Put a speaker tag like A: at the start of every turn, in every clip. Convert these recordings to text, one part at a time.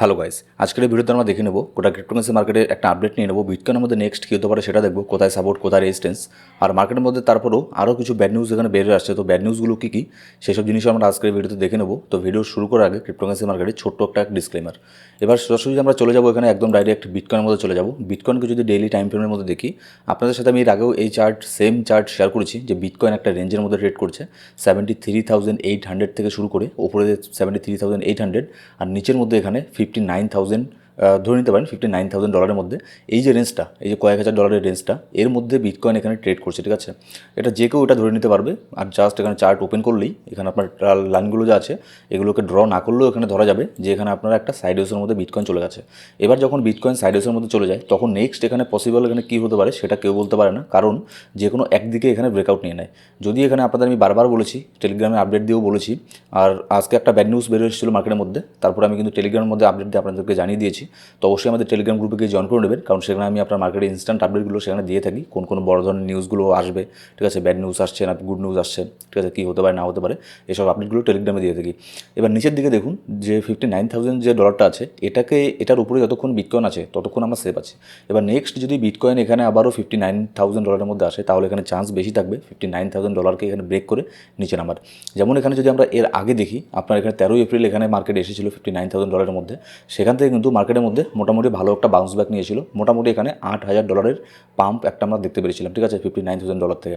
A: Hello guys আজকের এই ভিডিওতে আমরা দেখে নেব গোটা ক্রিপ্টোকারেন্সি মার্কেটের একটা আপডেট নিয়ে নেব। বিটকয়েনের মধ্যে নেক্সট কী হতে পারে সেটা দেখব, কোথায় সাপোর্ট কোথায় রেজিস্টেন্স আর মার্কেটের মধ্যে তারপরেও আরও কিছু ব্যাড নিউজ এখানে বেরিয়ে আসছে। তো ব্যাড নিউজগুলো কী কী? সেসব জিনিস আমরা আজকের ভিডিওতে দেখে নেব। তো ভিডিও শুরু করার আগে ক্রিপ্টোকারেন্সি মার্কেটে ছোট্ট একটা ডিসক্লেমার এবার সরাসরি আমরা চলে যাব এখানে একদম ডাইরেক্ট বিটকয়েনের মধ্যে চলে যাব। বিটকয়েনকে যদি ডেইলি টাইম ফ্রেমের মধ্যে দেখি, আপনাদের সাথে আমি এর আগেও এই চার্ট সেম চার্ট শেয়ার করেছি যে বিটকয়েন একটা রেঞ্জের মধ্যে ট্রেড করছে। Seventy three thousand eight hundred থেকে শুরু করে, ওপরে seventy three thousand eight hundred আর নিচের মধ্যে এখানে ফিফটি নাইন থাউজেন্ড ধরে নিতে পারেন ফিফটি নাইন থাউজেন্ড ডলারের মধ্যে। এই যে রেঞ্জটা এই যে কয়েক হাজার ডলারের রেঞ্জটা এর মধ্যে বিটকয়েন এখানে ট্রেড করছে, ঠিক আছে? এটা যে কেউ এটা ধরে নিতে পারবে। আর জাস্ট এখানে চার্ট ওপেন করলেই, এখানে আপনার লাইনগুলো যা আছে, এগুলোকে ড্র না করলেও এখানে ধরা যাবে যে এখানে আপনার একটা সাইড ওয়েসের মধ্যে বিটকয়েন চলে গেছে। এবার যখন বিটকয়েন সাইড ওয়েসের মধ্যে চলে যায়, তখন নেক্সট এখানে পসিবল এখানে কী হতে পারে সেটা কেউ বলতে পারে না। কারণ যে কোনো একদিকে এখানে ব্রেকআউট নিয়ে নেয়। যদি এখানে আপনাদের আমি বারবার বলেছি টেলিগ্রামে আপডেট দিয়েও বলেছি, আর আজকে একটা ব্যাড নিউজ বেরিয়ে এসেছিল মার্কেটের মধ্যে, তারপরে আমি কিন্তু টেলিগ্রামের মধ্যে আপডেট দিয়ে আপনাদেরকে জানিয়ে দিয়েছি। তো অবশ্যই আমাদের টেলিগ্রাম গ্রুপে গিয়ে জয়েন করে নেবেন। কারণ সেখানে আমি আপনার মার্কেটে ইনস্ট্যান্ট আপডেটগুলো সেখানে দিয়ে থাকি। কোন কোন বড় ধরনের নিউজগুলো আসবে, ঠিক আছে? ব্যাড নিউজ আসছে না গুড নিউজ আসছে, ঠিক আছে? কী হতে পারে, না হতে পারে, এসব আপডেটগুলো টেলিগ্রামে দিয়ে থাকি। এবার নিচের দিকে দেখুন, যে ফিফটি নাইন থাউজেন্ড যে ডলারটা আছে, এটাকে, এটার উপরে যতক্ষণ বিটকয়েন আছে, ততক্ষণ আমরা সেফ আছি। এবার নেক্সট যদি বিটকয়েন এখানে আবারও ফিফটি নাইন থাউজেন্ড ডলারের মধ্যে আসে, তাহলে এখানে চান্স বেশি থাকবে ফিফটি নাইন থাউজেন্ড ডলারকে এখানে ব্রেক করে নিচে নামার। যেমন এখানে যদি আমরা এর আগে দেখি, আপনার এখানে তেরোই এপ্রিল এখানে মার্কেট এসেছিল ফিফটি নাইন থাউজেন্ড ডলারের মধ্যে, সেখান থেকে কিন্তু মার্কেটের মধ্যে মোটামুটি ভালো একটা বাউন্স ব্যাক নিয়েছিল। মোটামুটি এখানে আট হাজার ডলারের পাম্প একটা আমরা দেখতে পেরেছিলাম, ঠিক আছে? ফিফটি নাইন থাউজেন্ড ডলার থেকে।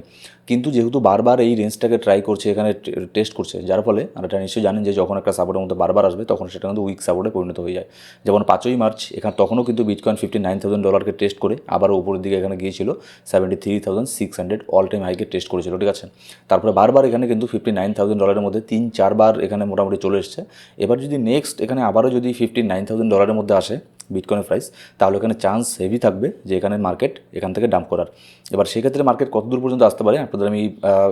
A: কিন্তু যেহেতু বারবার এই রেঞ্জটাকে ট্রাই করছে, এখানে টেস্ট করছে, যার ফলে আর এটা নিশ্চয়ই জানেন যে যখন একটা সাপোর্টের মধ্যে বারবার আসবে, তখন সেটা কিন্তু উইক সাপোর্টে পরিণত হয়ে যায়। যেমন পাঁচই মার্চ, এখানে তখনও কিন্তু বিটকয়েন ফিফটি নাইন থাউজেন্ড ডলারকে টেস্ট করে আবারও উপরের দিকে এখানে গিয়েছিল seventy three thousand six hundred all time হাইকে টেস্ট করেছিল, ঠিক আছে? তারপরে বারবার এখানে কিন্তু ফিফটি নাইন থাউজেন্ড ডলারের মধ্যে তিন, চারবার এখানে মোটামুটি চলে এসছে। এবার যদি নেক্সট এখানে আবারও যদি ফিফটি নাইন থাউজেন্ড ডলারের মধ্যে আসে বিটকয়েনের প্রাইস তাহলে এখানে চান্স হেভি থাকবে যে এখানে মার্কেট এখান থেকে ডাম্প করার। এবার সেক্ষেত্রে মার্কেট কত দূর পর্যন্ত আসতে পারে, আপনাদের আমি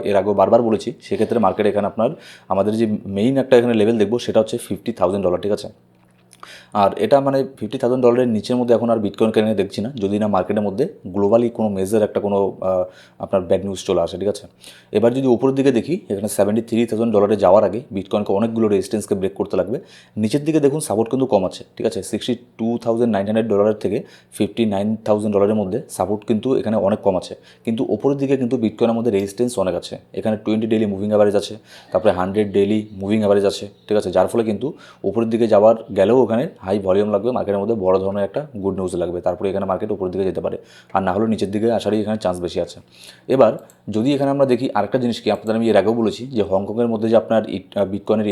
A: এর আগেও বারবার বলেছি, সেক্ষেত্রে মার্কেট এখানে আপনার, আমাদের যে মেইন একটা এখানে লেভেল দেখব, সেটা হচ্ছে ফিফটি থাউজেন্ড ডলার ঠিক আছে? আর এটা মানে ফিফটি থাউজেন্ড ডলারের নিচের মধ্যে এখন আর বিটকয়েন কেনে দেখছি না, যদি না মার্কেটের মধ্যে গ্লোবালি কোনো মেজার একটা কোনো আপনার ব্যাড নিউজ চলে আসে, ঠিক আছে? এবার যদি উপরের দিকে দেখি, এখানে সেভেন্টি থ্রি থাউজেন্ড ডলারে যাওয়ার আগে বিটকয়েনকে অনেকগুলো রেজিস্টেন্সকে ব্রেক করতে লাগবে। নিচের দিকে দেখুন সাপোর্ট কিন্তু কম আছে, ঠিক আছে? Sixty two thousand nine hundred ডলারের থেকে ফিফটি নাইন থাউজেন্ড ডলারের মধ্যে সাপোর্ট কিন্তু এখানে অনেক কম আছে। কিন্তু উপরের দিকে কিন্তু বিটকয়েনের মধ্যে রেজিস্টেন্স অনেক আছে। এখানে টোয়েন্টি ডেলি মুভিং অ্যাভারেজ আছে, তারপরে হান্ড্রেড ডেলি মুভিং অ্যাভারেজ আছে, ঠিক আছে? যার ফলে কিন্তু উপরের দিকে যাওয়ার গেলেও ওখানে হাই ভলিউম লাগবে মার্কেটের মধ্যে বড় ধরনের একটা গুড নিউজ লাগবে। তারপরে এখানে মার্কেট উপরের দিকে যেতে পারে। আর না হলে নিচের দিকে আসারই এখানে চান্স বেশি আছে। এবার, যদি এখানে আমরা দেখি আরেকটা জিনিস কি, আপনাদের আমি এর আগেও বলেছি যে হংকংয়ের মধ্যে যে আপনার বিটকয়েনের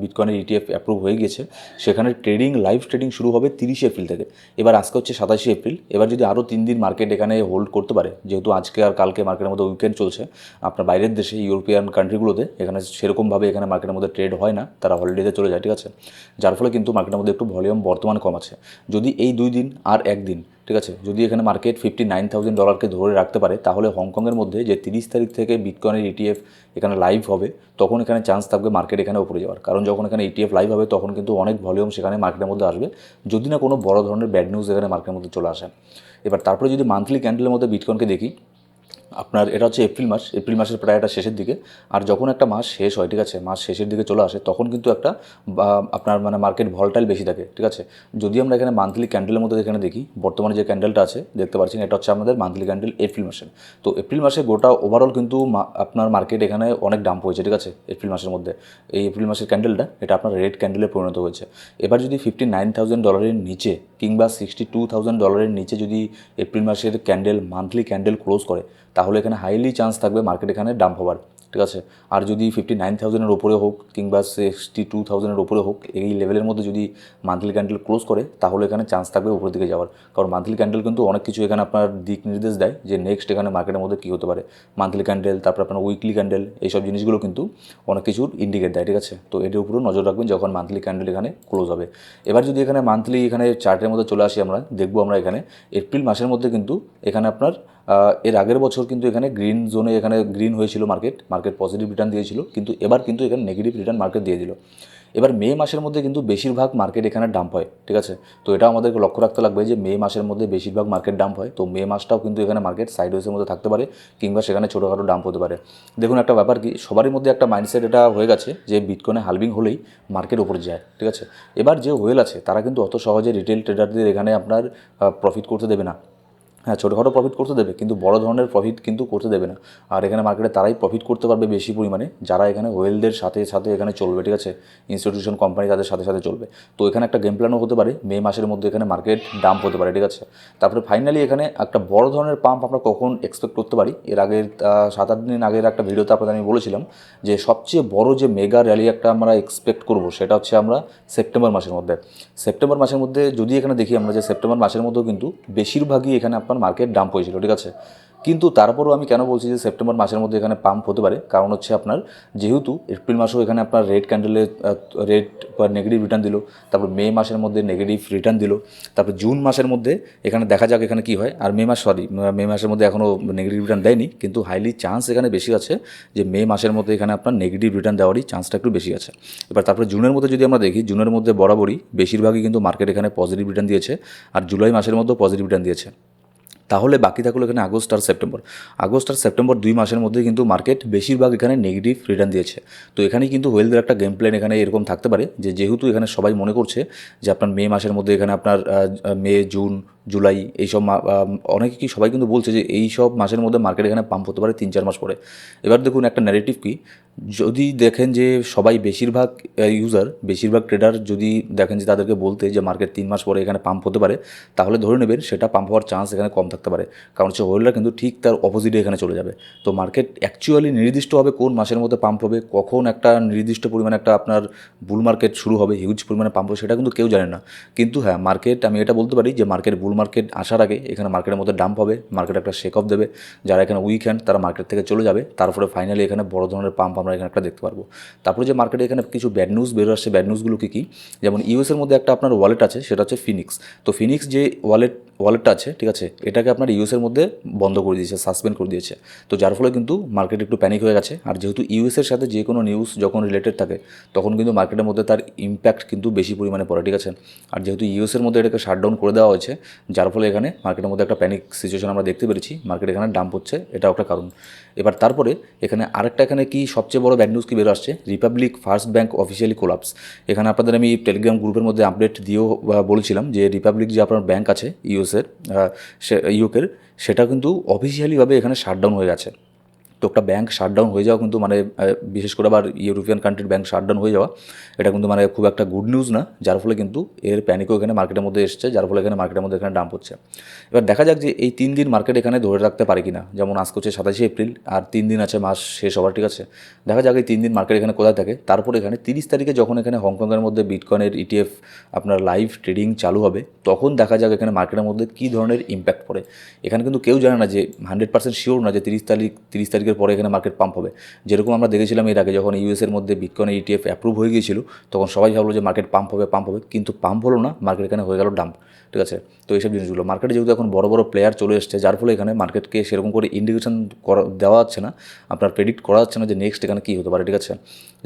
A: বিটকয়েনের ইটিএফ অ্যাপ্রুভ হয়ে গিয়েছে, সেখানে ট্রেডিং লাইভ ট্রেডিং শুরু হবে তিরিশে এপ্রিল থেকে। এবার আজকে হচ্ছে সাতাশে এপ্রিল। এবার যদি আরও তিন দিন মার্কেট এখানে হোল্ড করতে পারে, যেহেতু আজকে আর কালকে মার্কেটের মধ্যে উইকেন্ড চলছে, আপনার বাইরের দেশে ইউরোপিয়ান কান্ট্রিগুলোতে এখানে সেরকমভাবে এখানে মার্কেটের মধ্যে ট্রেড হয় না, তারা হলিডেতে চলে যায়, ঠিক আছে? যার ফলে কিন্তু মার্কেটের মধ্যে একটু ভলিউম বর্তমানে কম আছে। যদি এই দুই দিন আর একদিন, ঠিক আছে, যদি এখানে মার্কেট ফিফটি নাইন থাউজেন্ড ডলারকে ধরে রাখতে পারে, তাহলে হংকংয়ের মধ্যে যে তিরিশ তারিখ থেকে বিটকয়েনের ইটিএফ এখানে লাইভ হবে, তখন এখানে চান্স থাকবে মার্কেট এখানে উপরে যাওয়ার। কারণ যখন এখানে ইটিএফ লাইভ হবে, তখন কিন্তু অনেক ভলিউম সেখানে মার্কেটের মধ্যে আসবে। যদি না কোনো বড় ধরনের ব্যাড নিউজ এখানে মার্কেটের মধ্যে চলে আসে। এবার তারপরে যদি মান্থলি ক্যান্ডেলের মধ্যে বিটকয়েনকে দেখি আপনার, এটা হচ্ছে এপ্রিল মাস, এপ্রিল মাসের প্রায় একটা শেষের দিকে। আর যখন একটা মাস শেষ হয়, ঠিক আছে, মাস শেষের দিকে চলে আসে, তখন কিন্তু একটা আপনার মানে মার্কেট ভলটাইল বেশি থাকে, ঠিক আছে? যদি আমরা এখানে মান্থলি ক্যান্ডেলের মধ্যে এখানে দেখি, বর্তমানে যে ক্যান্ডেলটা আছে, দেখতে পাচ্ছেন, এটা হচ্ছে আমাদের মান্থলি ক্যান্ডেল এপ্রিল মাসের তো এপ্রিল মাসে গোটা ওভারঅল কিন্তু আপনার মার্কেট এখানে অনেক ডাম্প হয়েছে, ঠিক আছে, এপ্রিল মাসের মধ্যে। এই এপ্রিল মাসের ক্যান্ডেলটা এটা আপনার রেড ক্যান্ডেলে পরিণত হয়েছে। এবার যদি ফিফটি নাইন থাউজেন্ড ডলারের নিচে কিংবা সিক্সটি টু থাউজেন্ড ডলারের নিচে যদি এপ্রিল মাসের ক্যান্ডেল মান্থলি ক্যান্ডেল ক্লোজ করে তাহলে এখানে হাইলি চান্স থাকবে মার্কেট এখানে ডাম্প হওয়ার, ঠিক আছে? আর যদি ফিফটি নাইন থাউজেন্ডের ওপরে হোক কিংবা সিক্সটি টু থাউজেন্ডের ওপরে হোক, এই লেভেলের মধ্যে যদি মান্থলি ক্যান্ডেল ক্লোজ করে, তাহলে এখানে চান্স থাকবে উপরের দিকে যাওয়ার। কারণ মান্থলি ক্যান্ডেল কিন্তু অনেক কিছু এখানে আপনার দিক নির্দেশ দেয় যে নেক্সট এখানে মার্কেটের মধ্যে কী হতে পারে। মান্থলি ক্যান্ডেল তারপর আপনার উইকলি ক্যান্ডেল এইসব জিনিসগুলো কিন্তু অনেক কিছুর ইন্ডিকেট দেয়, ঠিক আছে? তো এটির উপরেও নজর রাখবেন যখন মান্থলি ক্যান্ডেল এখানে ক্লোজ হবে। এবার যদি এখানে মান্থলি এখানে চার্টের মধ্যে চলে আসি আমরা, দেখব আমরা এখানে এপ্রিল মাসের মধ্যে কিন্তু এখানে আপনার এর আগের বছর কিন্তু এখানে গ্রিন জোনে এখানে গ্রিন হয়েছিল মার্কেট মার্কেট পজিটিভ রিটার্ন দিয়েছিল, কিন্তু এবার কিন্তু এখানে নেগেটিভ রিটার্ন মার্কেট দিয়ে দিল। এবার মে মাসের মধ্যে কিন্তু বেশিরভাগ মার্কেট এখানে ডাম্প হয়, ঠিক আছে? তো এটা আমাদেরকে লক্ষ্য রাখতে লাগবে যে মে মাসের মধ্যে বেশিরভাগ মার্কেট ডাম্প হয়, তো মে মাসটাও কিন্তু এখানে মার্কেট সাইড সাইডওয়েজের মধ্যে থাকতে পারে, কিংবা সেখানে ছোটোখাটো ডাম্প হতে পারে। দেখুন, একটা ব্যাপার কি, সবারই মধ্যে একটা মাইন্ডসেট এটা হয়ে গেছে যে বিটকয়েনে হালভিং হলেই মার্কেট উপরে যায়, ঠিক আছে? এবার যে ওয়েল আছে, তারা কিন্তু অত সহজে রিটেল ট্রেডারদের এখানে আপনার প্রফিট করতে দেবে না। হ্যাঁ ছোটোখাটো প্রফিট করতে দেবে, কিন্তু বড় ধরনের প্রফিট কিন্তু করতে দেবে না। আর এখানে মার্কেটে তারাই প্রফিট করতে পারবে বেশি পরিমাণে, যারা এখানে ওয়েলদের সাথে সাথে এখানে চলবে, ঠিক আছে? ইনস্টিটিউশন কোম্পানি তাদের সাথে সাথে চলবে। তো এখানে একটা গেম প্ল্যানও হতে পারে, মে মাসের মধ্যে এখানে মার্কেট ডাম্প হতে পারে, ঠিক আছে? তারপরে ফাইনালি এখানে একটা বড় ধরনের পাম্প আমরা কখন এক্সপেক্ট করতে পারি, এর আগের সাত আট দিন আগের একটা ভিডিওতে আপনাদের আমি বলেছিলাম যে সবচেয়ে বড় যে মেগা র্যালি একটা আমরা এক্সপেক্ট করব, সেটা হচ্ছে আমরা সেপ্টেম্বর মাসের মধ্যে। সেপ্টেম্বর মাসের মধ্যে যদি এখানে দেখি আমরা যে সেপ্টেম্বর মাসের মধ্যেও কিন্তু বেশিরভাগই এখানে আপনার মার্কেট ডাম্প হয়েছিল, ঠিক আছে? কিন্তু তারপরও আমি কেন বলছি যে সেপ্টেম্বর মাসের মধ্যে এখানে পাম্প হতে পারে? কারণ হচ্ছে আপনার যেহেতু এপ্রিল মাসেও এখানে আপনার রেড ক্যান্ডেলে রেড বা নেগেটিভ রিটার্ন দিল, তারপর মে মাসের মধ্যে নেগেটিভ রিটার্ন দিল, তারপর জুন মাসের মধ্যে এখানে দেখা যাক এখানে কী হয়। আর মে মাস সরি মে মাসের মধ্যে এখনও নেগেটিভ রিটার্ন দেয়নি, কিন্তু হাইলি চান্স এখানে বেশি আছে যে মে মাসের মধ্যে এখানে আপনার নেগেটিভ রিটার্ন দেওয়ারই চান্সটা একটু বেশি আছে। এবার তারপরে জুনের মধ্যে যদি আমরা দেখি জুনের মধ্যে বরাবরই বেশিরভাগই কিন্তু মার্কেট এখানে পজিটিভ রিটার্ন দিয়েছে, আর জুলাই মাসের মধ্যেও পজিটিভ রিটার্ন দিয়েছে। তাহলে বাকি থাকল এখানে আগস্ট আর সেপ্টেম্বর। আগস্ট আর সেপ্টেম্বর দুই মাসের মধ্যে কিন্তু মার্কেট বেশিরভাগ এখানে নেগেটিভ রিটার্ন দিয়েছে। তো এখানে কিন্তু ওয়েলদের একটা গেম প্ল্যান এখানে এরকম থাকতে পারে যে যেহেতু এখানে সবাই মনে করছে যে আপনার মে মাসের মধ্যে এখানে আপনার মে, জুন, জুলাই এইসব অনেকে কি সবাই কিন্তু বলছে যে এই সব মাসের মধ্যে মার্কেট এখানে পাম্প হতে পারে তিন চার মাস পরে। এবার দেখুন একটা ন্যারেটিভ কি? যদি দেখেন যে সবাই বেশিরভাগ ইউজার বেশিরভাগ ট্রেডার যদি দেখেন যে তাদেরকে বলতে যে মার্কেট তিন মাস পরে এখানে পাম্প হতে পারে, তাহলে ধরে নেবেন সেটা পাম্প হওয়ার চান্স এখানে কম থাকতে পারে। কারণ হচ্ছে হোল্ডার কিন্তু ঠিক তার অপোজিটে এখানে চলে যাবে। তো মার্কেট অ্যাকচুয়ালি নির্দিষ্টভাবে কোন মাসের মধ্যে পাম্প হবে, কখন একটা নির্দিষ্ট পরিমাণে একটা আপনার বুল মার্কেট শুরু হবে হিউজ পরিমাণে পাম্প হবে, সেটা কিন্তু কেউ জানে না। কিন্তু হ্যাঁ মার্কেট আমি এটা বলতে পারি যে মার্কেট বুল মার্কেট আসার আগে এখানে মার্কেটের মধ্যে ডাম্প হবে মার্কেট একটা শেক অফ দেবে। যারা এখানে উইক হ্যান্ড তারা মার্কেট থেকে চলে যাবে। তারপরে ফাইনালি এখানে বড় ধরনের পাম্প আমরা এখানে একটা দেখতে পারব। তারপরে যে মার্কেটে এখানে কিছু ব্যাড নিউজ বেরো আসছে ব্যাড নিউজগুলো কী কী? যেমন ইউএসের মধ্যে একটা আপনার ওয়ালেট আছে, সেটা হচ্ছে ফিনিক্স তো ফিনিক্স যে ওয়ালেট ওয়ালেটটা আছে, ঠিক আছে? এটাকে আপনার ইউএসের মধ্যে বন্ধ করে দিয়েছে সাসপেন্ড করে দিয়েছে। তো যার ফলে কিন্তু মার্কেট একটু প্যানিক হয়ে গেছে। আর যেহেতু ইউএসের সাথে যে কোনো নিউজ যখন রিলেটেড থাকে, তখন কিন্তু মার্কেটের মধ্যে তার ইম্প্যাক্ট কিন্তু বেশি পরিমাণে পড়ে, ঠিক আছে? আর যেহেতু ইউএসের মধ্যে এটাকে শাটডাউন করে দেওয়া হয়েছে, যার ফলে এখানে মার্কেটের মধ্যে একটা প্যানিক সিচুয়েশন আমরা দেখতে পেরেছি। মার্কেট এখানে ডাম্প হচ্ছে, এটাও একটা কারণ। এবার তারপরে এখানে আরেকটা এখানে কি সবচেয়ে বড় ব্যাড নিউজ কি বেরো আসছে? Republic first bank officially collapse এখানে আপনাদের আমি টেলিগ্রাম গ্রুপের মধ্যে আপডেট দিয়েও বলেছিলাম যে রিপাবলিক যে আপনার ব্যাংক আছে ইউএসের ইউকের সেটা কিন্তু অফিসিয়ালিভাবে এখানে শাটডাউন হয়ে গেছে। তো একটা ব্যাংক শাটডাউন হয়ে যাওয়া কিন্তু মানে বিশেষ করে আবার ইউরোপিয়ান কান্ট্রির ব্যাংক শাটডাউন হয়ে যাওয়া, এটা কিন্তু মানে খুব একটা গুড নিউজ না, যার ফলে কিন্তু এর প্যানিকও এখানে মার্কেটের মধ্যে এসছে, যার ফলে এখানে মার্কেটের মধ্যে এখানে ডাম্প হচ্ছে। এবার দেখা যাক যে এই তিন দিন মার্কেট এখানে ধরে রাখতে পারে কিনা, যেমন আজকে হচ্ছে সাতাশে এপ্রিল, আর তিন দিন আছে মাস শেষ হওয়ার ঠিক আছে? দেখা যাক এই তিন দিন মার্কেট এখানে কোথায় থাকে। তারপর এখানে তিরিশ তারিখে যখন এখানে হংকংয়ের মধ্যে বিটকয়েনের ইটিএফ আপনার লাইভ ট্রেডিং চালু হবে, তখন দেখা যাক এখানে মার্কেটের মধ্যে কী ধরনের ইম্প্যাক্ট পড়ে। এখানে কিন্তু কেউ জানে না যে হান্ড্রেড পার্সেন্ট শিওর না যে তিরিশ তারিখ, তিরিশ তারিখের পরে এখানে মার্কেট পাম্প হবে। যেরকম আমরা দেখেছিলাম এর আগে যখন ইউএসের মধ্যে বিটকয়েনের ইটিএফ অ্যাপ্রুভ হয়ে গিয়েছিল, তখন সবাই ভাবলো যে মার্কেট পাম্প হবে পাম্প হবে। কিন্তু পাম্প হলো না মার্কেট এখানে হয়ে গেল ডাম্প ঠিক আছে? তো এইসব জিনিসগুলো। মার্কেটে যেহেতু এখন বড় বড় প্লেয়ার চলে এসছে, যার ফলে এখানে মার্কেটকে সেরকম করে ইন্ডিকেশন করা, দেওয়া যাচ্ছে না। আপনার প্রেডিক্ট করা যাচ্ছে না যে নেক্সট এখানে কী হতে পারে, ঠিক আছে?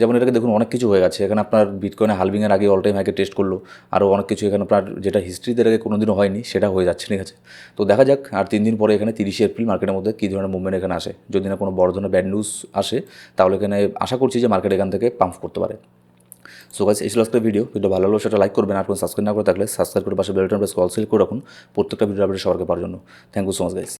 A: যেমন এটাকে দেখুন, অনেক কিছু হয়ে গেছে। এখানে আপনার বিটকয়েনে হালভিংয়ের আগে অল টাইম হাইকে টেস্ট করল। আরও অনেক কিছু এখানে আপনার যেটা হিস্ট্রিতে আগে কোনো দিনও হয়নি, সেটা হয়ে যাচ্ছে, ঠিক আছে? তো দেখা যাক, আর তিন দিন পরে এখানে তিরিশে এপ্রিল মার্কেটের মধ্যে কী ধরনের মুভমেন্ট এখানে আসে। যদি না কোনো বড় ধরনের ব্যাড নিউজ আসে, তাহলে এখানে আশা করছি যে মার্কেট এখান থেকে পাম্প করতে পারে। সো গাইস এই ছিল আজকের ভিডিও ভিডিও ভালো লাগল সেটা লাইক করবেন, আর কোনো সাবস্ক্রাইব না করে থাকলে সাবস্ক্রাইব করে পাশে বেলটন প্রেস কল সিল করে রাখুন প্রত্যেকটা ভিডিও আপডেট সবাইকে পাওয়ার জন্য। Thank you so much guys